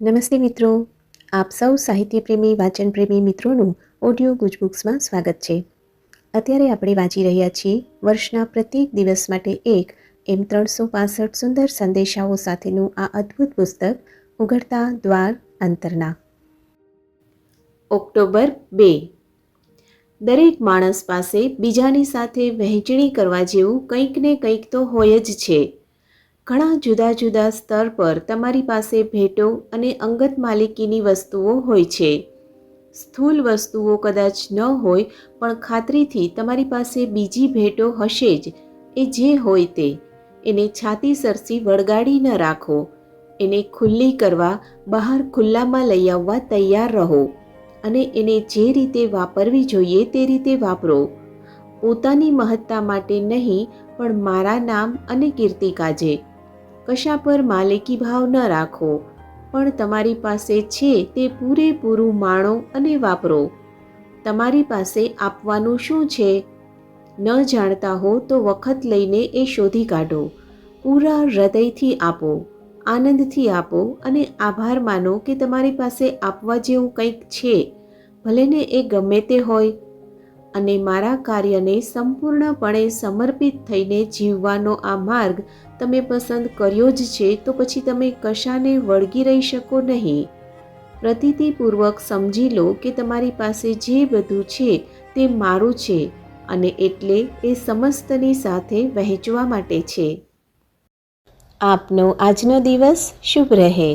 નમસ્તે મિત્રો. આપ સૌ સાહિત્યપ્રેમી, વાચનપ્રેમી મિત્રોનું ઓડિયો ગુજબુક્સમાં સ્વાગત છે. અત્યારે આપણે વાંચી રહ્યા છીએ વર્ષના પ્રત્યેક દિવસ માટે એક એમ ત્રણસો પાસઠ સુંદર સંદેશાઓ સાથેનું આ અદ્ભુત પુસ્તક, ઉઘડતા દ્વાર અંતરના. ઓક્ટોબર બે. દરેક માણસ પાસે બીજાની સાથે વહેંચણી કરવા જેવું કંઈક ને કંઈક તો હોય જ છે. ઘણા જુદા જુદા સ્તર પર તમારી પાસે ભેટો અને અંગત માલિકીની વસ્તુઓ હોય છે. સ્થૂલ વસ્તુઓ કદાચ ન હોય, પણ ખાતરીથી તમારી પાસે બીજી ભેટો હશે જ, એ જે હોય તે. એને છાતી સરસી વળગાડી ન રાખો. એને ખુલ્લી કરવા બહાર ખુલ્લામાં લઈ આવવા તૈયાર રહો અને એને જે રીતે વાપરવી જોઈએ તે રીતે વાપરો. પોતાની મહત્તા માટે નહીં, પણ મારા નામ અને કીર્તિ કાજે. કશા પર માલિકી ભાવ ન રાખો. પણ તમારી પાસે છે તે પૂરેપૂરું માણો અને વાપરો. તમારી પાસે આપવાનું શું છે? ન જાણતા હો તો વખત લઈને એ શોધી કાઢો. પૂરા હૃદયથી આપો, આનંદથી આપો અને આભાર માનો કે તમારી પાસે આપવા જેવું કંઈક છે. ભલેને એ ગમે તે હોય અને મારા કાર્યને સંપૂર્ણપણે સમર્પિત થઈને જીવવાનો આ માર્ગ તમે પસંદ કર્યો જ છે, તો પછી તમે કશાને વળગી રહી શકો નહીં. પ્રતીતિપૂર્વક સમજી લો કે તમારી પાસે જે બધું છે તે મારું છે અને એટલે એ સમસ્તની સાથે વહેંચવા માટે છે. આપનો આજનો દિવસ શુભ રહે.